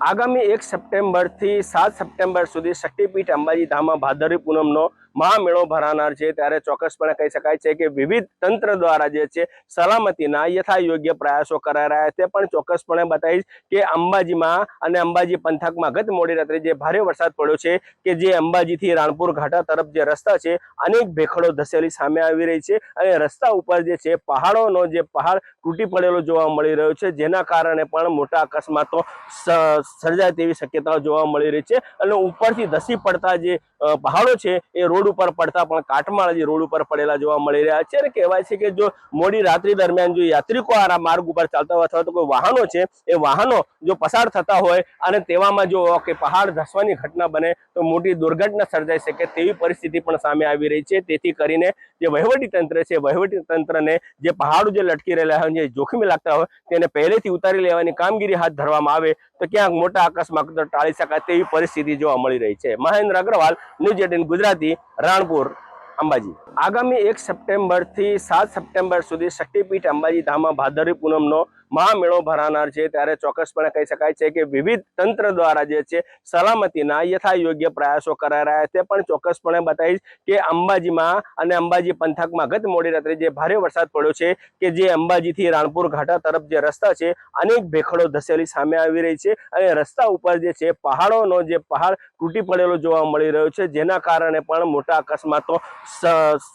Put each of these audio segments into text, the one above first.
આગામી એક સપ્ટેમ્બરથી સાત સપ્ટેમ્બર સુધી શક્તિપીઠ અંબાજી ધામમાં ભાદરવી પૂનમનો મહામેળો ભરાનાર છે ત્યારે ચોક્કસપણે કહી શકાય છે કે વિવિધ તંત્ર દ્વારા જે છે સલામતીના યથા પ્રયાસો કરાઈ રહ્યા છે. પણ ચોક્કસપણે બતાવીશ કે અંબાજીમાં અને અંબાજી પંથકમાં ગત મોડી રાત્રે જે ભારે વરસાદ પડ્યો છે કે જે અંબાજીથી રાણપુર ઘાટા તરફ જે રસ્તા છે અનેક ભેખડો ધસેલી સામે આવી રહી છે અને રસ્તા ઉપર જે છે પહાડોનો જે પહાડ તૂટી પડેલો જોવા મળી રહ્યો છે જેના કારણે પણ મોટા અકસ્માતો સર્જાય તેવી શક્યતાઓ જોવા મળી રહી છે. અને ઉપરથી ધસી પડતા જે પહાડો છે એ રોડ ઉપર પડતા પણ કાટમાળ રોડ ઉપર પડેલા જોવા મળી રહ્યા છે અને કહેવાય છે કે જો મોડી રાત્રિ દરમિયાન જો યાત્રિકો આ માર્ગ ઉપર ચાલતા હોય અથવા તો કોઈ વાહનો છે, એ વાહનો જો પસાર થતા હોય અને તેવામાં જો કે પહાડ ધસવાની ઘટના બને તો મોટી દુર્ઘટના સર્જાઈ શકે તેવી પરિસ્થિતિ પણ સામે આવી રહી છે. તેથી કરીને જે વહીવટી તંત્ર છે, વહીવટી તંત્રને જે પહાડો જે લટકી રહેલા હોય જે જોખમી લાગતા હોય તેને પહેલેથી ઉતારી લેવાની કામગીરી હાથ ધરવામાં આવે તો ક્યાંક મોટા અકસ્માત ટાળી શકાય તેવી પરિસ્થિતિ જોવા મળી રહી છે. Mahendra Agrawal, news eighteen Gujarati Ranpur Ambaji. આગામી એક સપ્ટેમ્બરથી સાત સપ્ટેમ્બર સુધી શક્તિપીઠ અંબાજી ધામમાં ભાદરવી પૂનમનો મહામેળો ભરાનાર છે, ત્યારે ચોક્કસપણે કહી શકાય છે કે વિવિધ તંત્ર દ્વારા જે છે, સલામતીના યથા યોગ્ય પ્રયાસો કરાઈ રહ્યા છે. પણ ચોક્કસપણે બતાવીશ કે અંબાજીમાં અને અંબાજી પંથકમાં ગત મોડી રાત્રે જે ભારે વરસાદ પડ્યો છે, કે જે અંબાજીથી રાણપુર ઘાટા તરફ જે રસ્તા છે, અનેક ભેખડો ધસેલી સામે આવી રહી છે અને રસ્તા ઉપર જે છે, પહાડોનો જે પહાડ તૂટી પડેલો જોવા મળી રહ્યો છે, જેના કારણે પણ મોટા અકસ્માતો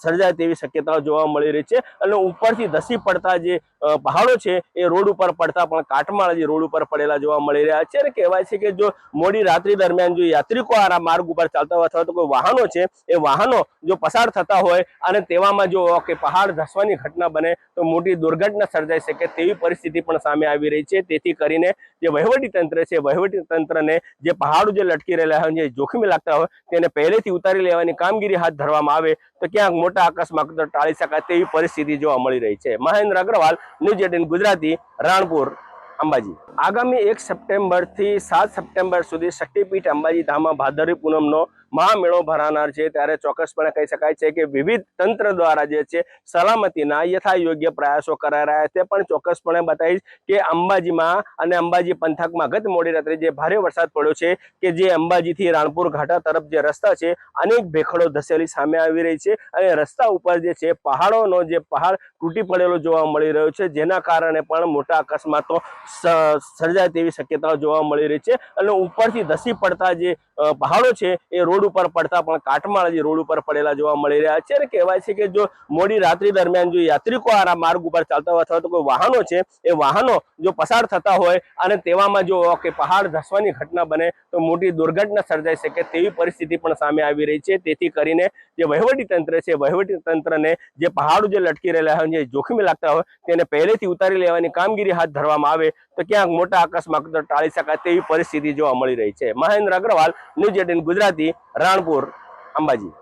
સર્જાય તેવી શક્યતાઓ જોવા મળી રહી છે અને ઉપરથી ધસી પડતા જે પહાડો છે, એ રોડ ઉપર પડતા પણ કાટમાળ રોડ ઉપર પડેલા જોવા મળી રહ્યા છે અને કહેવાય છે કે જો મોડી રાત્રિ દરમિયાન જો યાત્રિકો આ માર્ગ ઉપર ચાલતા હોય અથવા તો કોઈ વાહનો છે, એ વાહનો જો પસાર થતા હોય અને તેવામાં જો કે પહાડ ધસવાની ઘટના બને તો મોટી દુર્ઘટના સર્જાઈ શકે તેવી પરિસ્થિતિ પણ સામે આવી રહી છે. તેથી કરીને જે વહીવટી તંત્ર છે, વહીવટી તંત્રને જે પહાડો જે લટકી રહેલા હોય જે જોખમી લાગતા હોય તેને પહેલેથી ઉતારી લેવાની કામગીરી હાથ ધરવામાં આવે તો ક્યાંક મોટા આકસ્માક ટાળી શકાય તેવી પરિસ્થિતિ જોવા મળી રહી છે. Mahendra Agrawal, news eighteen Gujarati Ranpur Ambaji. આગામી એક સપ્ટેમ્બરથી સાત સપ્ટેમ્બર સુધી શક્તિપીઠ અંબાજી ધામમાં ભાદરવી પૂનમનો મહામેળો ભરાનાર છે ત્યારે ચોક્કસપણે કહી શકાય છે કે વિવિધ તંત્ર દ્વારા જે છે સલામતીના યથા યોગ્ય પ્રયાસો કરાઈ રહ્યા છે. પણ ચોક્કસપણે બતાવીશ કે અંબાજીમાં અને અંબાજી પંથકમાં ગત મોડી રાત્રે જે ભારે વરસાદ પડ્યો છે કે જે અંબાજીથી રાણપુર ઘાટા તરફ જે રસ્તા છે અનેક ભેખડો ધસેલી સામે આવી રહી છે અને રસ્તા ઉપર જે છે પહાડોનો જે પહાડ તૂટી પડેલો જોવા મળી રહ્યો છે જેના કારણે પણ મોટા અકસ્માતો સર્જાય તેવી શક્યતાઓ જોવા મળી રહી છે અને ઉપરથી ધસી પડતા જે પહાડો છે એ ઉપર પડતા પણ કાટમાળ રોડ ઉપર પડેલા જોવા મળી રહ્યા છે અને કહેવાય છે કે જો મોડી રાત્રિ દરમિયાન જો યાત્રિકો આ માર્ગ ઉપર ચાલતા હોય અથવા તો કોઈ વાહનો છે, એ વાહનો જો પસાર થતા હોય અને તેવામાં જો કે પહાડ ધસવાની ઘટના બને તો મોટી દુર્ઘટના સર્જાઈ શકે તેવી પરિસ્થિતિ પણ સામે આવી રહી છે. તેથી કરીને જે વહીવટી તંત્ર છે, વહીવટી તંત્રને જે પહાડો જે લટકી રહેલા હોય, જે જોખમી લાગતા હોય, તેને પહેલેથી ઉતારી લેવાની કામગીરી હાથ ધરવામાં આવે તો ક્યાંક મોટા અકસ્માત ટાળી શકાય તેવી પરિસ્થિતિ જોવા મળી રહી છે. Mahendra Agrawal, news eighteen Gujarati, Ranpur, Ambaji.